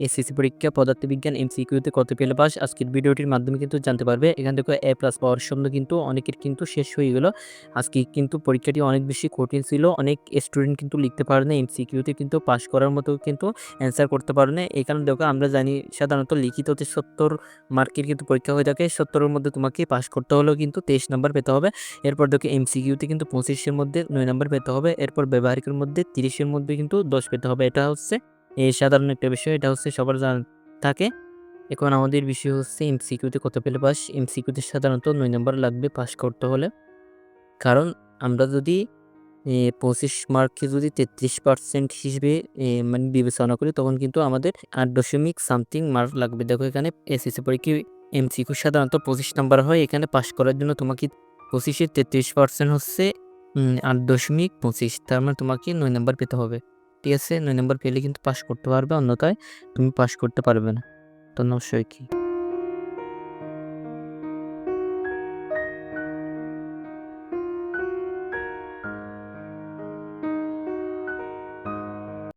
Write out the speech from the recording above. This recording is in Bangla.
এসএসসি পরীক্ষা, পদার্থবিজ্ঞান, এমসিকিউতে কত পেলে পাস? আজকের ভিডিওটির মাধ্যমে কিন্তু জানতে পারবে। এখান থেকে এ প্লাস পাওয়ার শব্দ কিন্তু অনেকের কিন্তু শেষ হয়ে গেল। আজকে কিন্তু পরীক্ষাটি অনেক বেশি কঠিন ছিল। অনেক স্টুডেন্ট কিন্তু লিখতে পারে না এমসিকিউতে কিন্তু পাস করার মতো কিন্তু অ্যান্সার করতে পারে না এই কারণে দেখো, আমরা জানি সাধারণত লিখিত লিখিততে সত্তর মার্কের কিন্তু পরীক্ষা হয়ে থাকে, সত্তরের মধ্যে তোমাকে পাস করতে হলেও কিন্তু তেইশ নাম্বার পেতে হবে। এরপর দেখো, এমসিকিউতে কিন্তু পঁচিশের মধ্যে নয় নাম্বার পেতে হবে। এরপর ব্যবহারিকের মধ্যে তিরিশের মধ্যে কিন্তু দশ পেতে হবে। এটা হচ্ছে এই সাধারণ একটা বিষয়, এটা হচ্ছে সবার জানা থাকে। এখন আমাদের বিষয় হচ্ছে এমসিকিউতে কত পেলে পাস এমসিকিউতে সাধারণত নয় নাম্বার লাগবে পাস করতে হলে। কারণ আমরা যদি পঁচিশ মার্কে যদি তেত্রিশ পার্সেন্ট হিসেবে মানে বিবেচনা করি, তখন কিন্তু আমাদের আট দশমিক সামথিং মার্ক লাগবে। দেখো এখানে এসএসসি পরীক্ষা এমসিকিউ সাধারণত পঁচিশ নাম্বার হয়, এখানে পাস করার জন্য তোমাকে পঁচিশে তেত্রিশ পার্সেন্ট হচ্ছে আট দশমিক পঁচিশ, তার মানে তোমাকে নয় নাম্বার পেতে হবে। ঠিক আছে নয় নম্বর পেলে কিন্তু পাস করতে পারবে, অন্যথায় তুমি পাস করতে পারবে না। তো নশ্বই কি